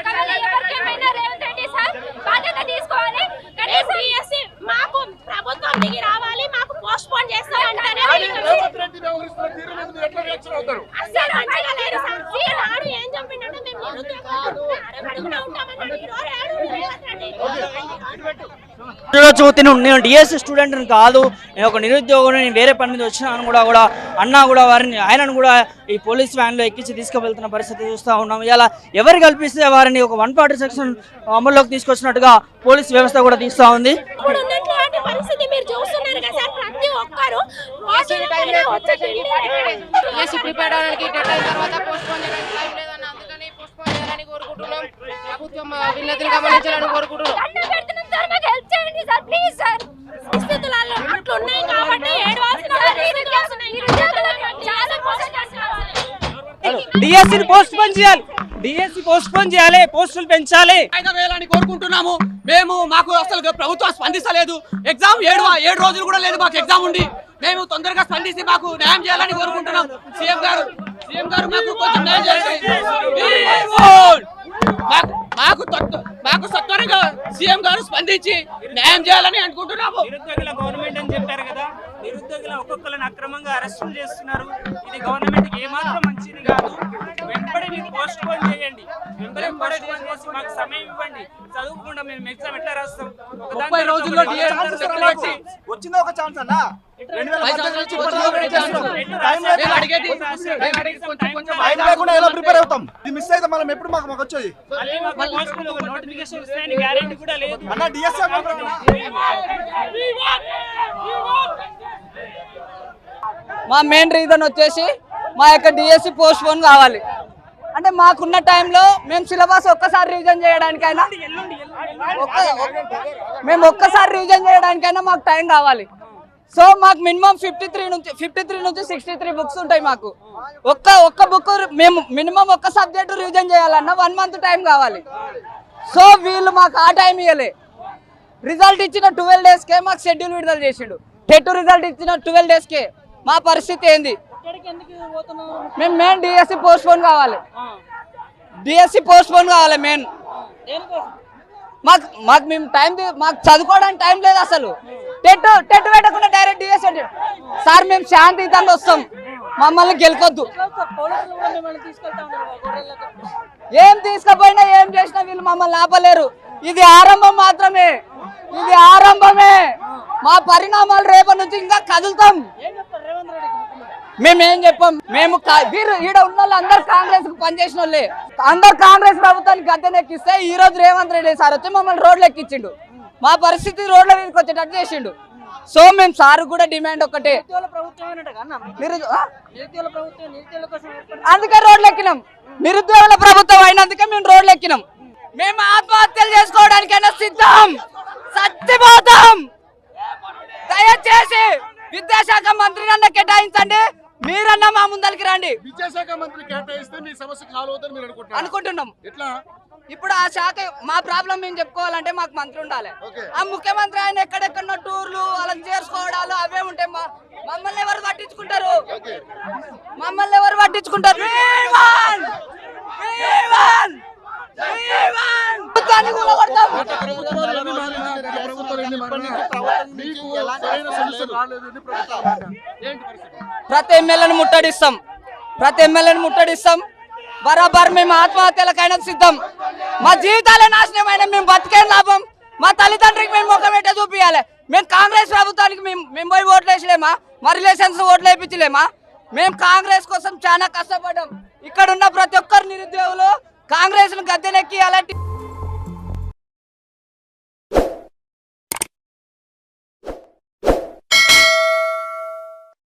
ఒకవేళ ఎవరికేమైనా రేవంత్ రెడ్డి సార్? బాధ్యత తీసుకోవాలి. కనీసం ఎస్సీ మాకు ప్రభుత్వం దిగి రావాలి మాకు పోస్ట్ పోన్ చేస్తారంటే చూతి నేను డిఎస్సి స్టూడెంట్ కాదు. నేను ఒక నిరుద్యోగుని నేను వేరే పని మీద వచ్చినాను కూడా కూడా అన్నా కూడా వారిని ఆయనను కూడా ఈ పోలీస్ వ్యాన్లో ఎక్కించి తీసుకువెళ్తున్న పరిస్థితి చూస్తూ ఉన్నాం. ఇలా ఎవరు కల్పిస్తే వారిని ఒక వన్ ఫార్టీ సెక్షన్ అమల్లోకి తీసుకొచ్చినట్టుగా పోలీస్ వ్యవస్థ కూడా తీస్తూ ఉంది. ఇప్పుడు ఉన్నటువంటి పరిస్థితి మీరు చూస్తున్నారు కదా సార్ ప్రతి ఒక్కరు రోడ్ల పైన వచ్చి తిరిగి- చేసి ప్రిపేర్ అవడానికి డెడ్ అయిన తర్వాత పోస్ట్ పోన్ చేయడానికి టైం లేదన్న అందుకని పోస్ట్ పోన్ చేయాలని కోరుకుంటున్నాం. ప్రభుత్వం విన్నతిని గమనించాలని కోరుకుంటున్నాం. డిఎస్సిని పోస్ట్ పోన్ చేయాలి. డిఎస్సి పోస్ట్ పోన్ చేయాలి. పోస్టులు పెంచాలి. ఐదు వేలని కోరుకుంటున్నాము. మేము మాకు అసలు ప్రభుత్వం స్పందిస్తలేదు. ఎగ్జామ్ ఏడు ఏడు రోజులు కూడా లేదు మాకు ఎగ్జామ్ ఉండి. మేము తొందరగా స్పందించి మాకు న్యాయం చేయాలని కోరుకుంటున్నాం. సీఎం గారు సీఎం గారు మాకు కొంచెం న్యాయం చేయాలి మాకు మాకు తొత్త- మాకు సత్వరంగా సీఎం గారు స్పందించి న్యాయం చేయాలని అనుకుంటున్నాము. నిరుద్యోగుల గవర్నమెంట్ అని చెప్పారు కదా. నిరుద్యోగుల ఒక్కొక్కరిని అక్రమంగా అరెస్టులు చేస్తున్నారు. ఇది గవర్నమెంట్ ఏమాత్రం వెంబడి పోస్ట్ పోన్ చేసి మాకు సమయం ఇవ్వండి. చదువుకుండా మేము ఎగ్జామ్ ఎట్లా రాస్తాం? ఒకదాని ముప్పై తర్వాత రోజుల్లో ఒకటి డిఎస్ రాస్తాం. పెట్టి వచ్చింది ఒక ఛాన్స్ అన్న? ప్రిపేర్ అవుతాం? ఇది మిస్ అయితే మనం ఎప్పుడు మాకు మాకు వచ్చేది? అన్న డిఎస్ఏ మా మెయిన్ రీజన్ వచ్చేసి మా యొక్క డిఎస్సి పోస్ట్ పోన్ కావాలి. అంటే మాకున్న టైంలో మేము సిలబస్ ఒక్కసారి రివిజన్ చేయడానికైనా మేము ఒక్కసారి రివిజన్ చేయడానికైనా మాకు టైం కావాలి. సో మాకు మినిమం ఫిఫ్టీ త్రీ నుంచి ఫిఫ్టీ త్రీ నుంచి సిక్స్టీ త్రీ బుక్స్ ఉంటాయి మాకు. ఒక్క ఒక్క బుక్ మేము మినిమం ఒక్క సబ్జెక్టు రివిజన్ చేయాలన్నా వన్ మంత్ టైం కావాలి. సో వీళ్ళు మాకు ఆ టైం ఇవ్వలే రిజల్ట్ ఇచ్చిన ట్వెల్వ్ డేస్కే మాకు షెడ్యూల్ విడుదల చేసిండు. టెట్ రిజల్ట్ ఇచ్చిన ట్వెల్వ్ డేస్కే. మా పరిస్థితి ఏంది? మేము మెయిన్ డిఎస్సి పోస్ట్ పోన్ కావాలి. డిఎస్సి పోస్ట్ పోన్ కావాలి మెయిన్ మాకు మాకు మేము టైం మాకు చదువుకోవడానికి టైం లేదు అసలు. టెట్ టెట్ పెట్టకుండా డైరెక్ట్ డిఎస్సి సార్ మేము శాంతియుతంగా వస్తాం. మమ్మల్ని గెలుకొద్దు. ఏం తీసుకుపోయినా ఏం చేసినా వీళ్ళు మమ్మల్ని ఆపలేరు. ఇది ఆరంభం మాత్రమే. ఇది ఆరంభమే. మా పరిణామాలు రేపటి నుంచి ఇంకా కదులుతాం. మేము చెప్పాం? మేము వీరు ఈడ ఉన్న వాళ్ళు అందరు కాంగ్రెస్కు పనిచేసిన వాళ్ళే అందరు కాంగ్రెస్ ప్రభుత్వానికి గద్దెనెక్కిస్తే ఈ రోజు రేవంత్ రెడ్డి సార్ వచ్చి మమ్మల్ని రోడ్లు ఎక్కించిండు. మా పరిస్థితి రోడ్ల మీదకి వచ్చేటట్టు చేసిండు. సో మేము సార్ కూడా డిమాండ్ ఒకటే? అందుకే రోడ్లు ఎక్కినాం. నిరుద్యోగుల ప్రభుత్వం అయినందుకే మేము రోడ్లు ఎక్కినాం. మేము ఆత్మహత్యలు చేసుకోవడానికైనా సిద్ధం. చచ్చిపోతాం దయచేసి విద్యాశాఖ మంత్రిని అన్న కేటాయించండి. మీరన్నా మా ముందరికి రండి. విద్యాశాఖ మంత్రి కేటాయిస్తే మీ సమస్య కాలు అవుతుంది మీరు అనుకుంటున్నారు? అనుకుంటున్నాం. ఎట్లా? ఇప్పుడు ఆ శాఖ మా ప్రాబ్లం మేము చెప్పుకోవాలంటే మాకు మంత్రి ఉండాలి. ఆ ముఖ్యమంత్రి ఆయన ఎక్కడెక్కడో టూర్లు అలా చేసుకోవడాలు అవే ఉంటాయి. మా మమ్మల్ని ఎవరు పట్టించుకుంటారు? మమ్మల్ని ఎవరు పట్టించుకుంటారు! ప్రభుత్వాన్ని కూలగొడతాం. ప్రభుత్వాలు ప్రతి ఎమ్మెల్యేని ముట్టడిస్తాం. ప్రతి ఎమ్మెల్యేని ముట్టడిస్తాం. బరాబర్ మేము ఆత్మహత్యలకైనా సిద్ధం. మా జీవితాలే నాశనమైన మేము బతికే లాభం. మా తల్లిదండ్రికి మేము ముఖం ఎట్ట చూపించాలి మేము కాంగ్రెస్ ప్రభుత్వానికి మేము మేము పోయి ఓట్లు వేసలేమా మా రిలేషన్స్ ఓట్లు వేయించలేమా? మేము కాంగ్రెస్ కోసం చాలా కష్టపడ్డాం. ఇక్కడ ఉన్న ప్రతి ఒక్కరు నిరుద్యోగులు కాంగ్రెస్ను గద్దెనెక్కి అలాంటి